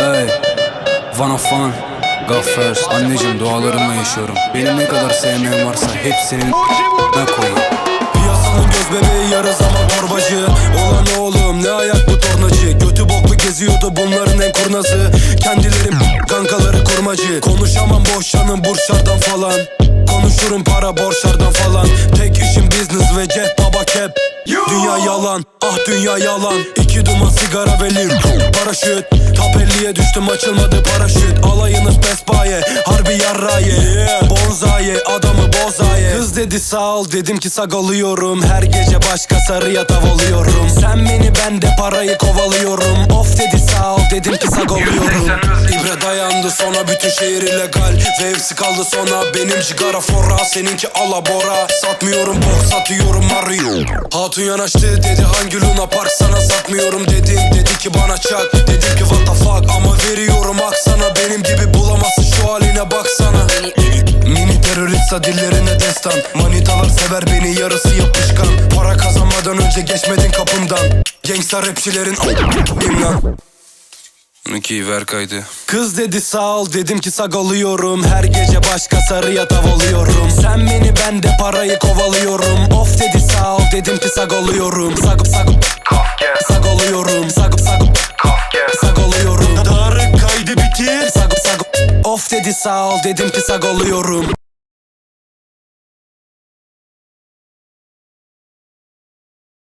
Hey, Van of Fun, God first. Anneciğim dualarımla yaşıyorum. Benim ne kadar sevmeyen varsa hepsinin ne koyayım. Piyasanın göz bebeği yarı zaman torbacı Olan oğlum ne ayak bu tornacı? Götü boklu geziyordu bunların en kurnazı. Kendileri kankaları kurmacı. Konuşamam boş yanım burçlardan falan. Konuşurum para borçlardan falan. Tek işim business ve cep baba kep Dünya yalan ah dünya yalan. İki duman sigara ve lim Paraşüt Top 50'ye düştüm açılmadı paraşüt. Alayınız bespaye harbi yarraye. Bonzaye adamı bozaye. Kız dedi sağ ol. Dedim ki sagalıyorum Her gece başka sarıya tav oluyorum Sen beni ben de parayı kovalıyorum. Of dedi sağ ol. Dedim ki sagalıyorum İbre dayandı sonra bütün şehir illegal. Ve hepsi kaldı sona benim cigara forra. Seninki alabora. Satmıyorum bok satıyorum Mario Hatun yanaştı dedi hangi Luna Park? Sana satmıyorum dedim Dedi ki bana çak. Dedim ki what the fuck? Ama veriyorum hak sana. Benim gibi bulamazsın şu haline baksana Mini terörist dillerine destan? Manitalar sever beni yarısı yapışkan. Para kazanmadan önce geçmedin kapımdan. Gangsta rapçilerin a**ayım lan Iki ver kaydı. Kız dedi sağ ol. Dedim ki sagalıyorum Her gece başka sarıya tav oluyorum Sen beni ben de parayı kovalıyorum. Of dedi sağ ol. Dedim ki sagalıyorum Sagıp sagıp Sagalıyorum Sagıp sagıp Sagalıyorum Tarık kaydı bitir. Sagıp sagıp Of dedi sağ ol. Dedim ki sagalıyorum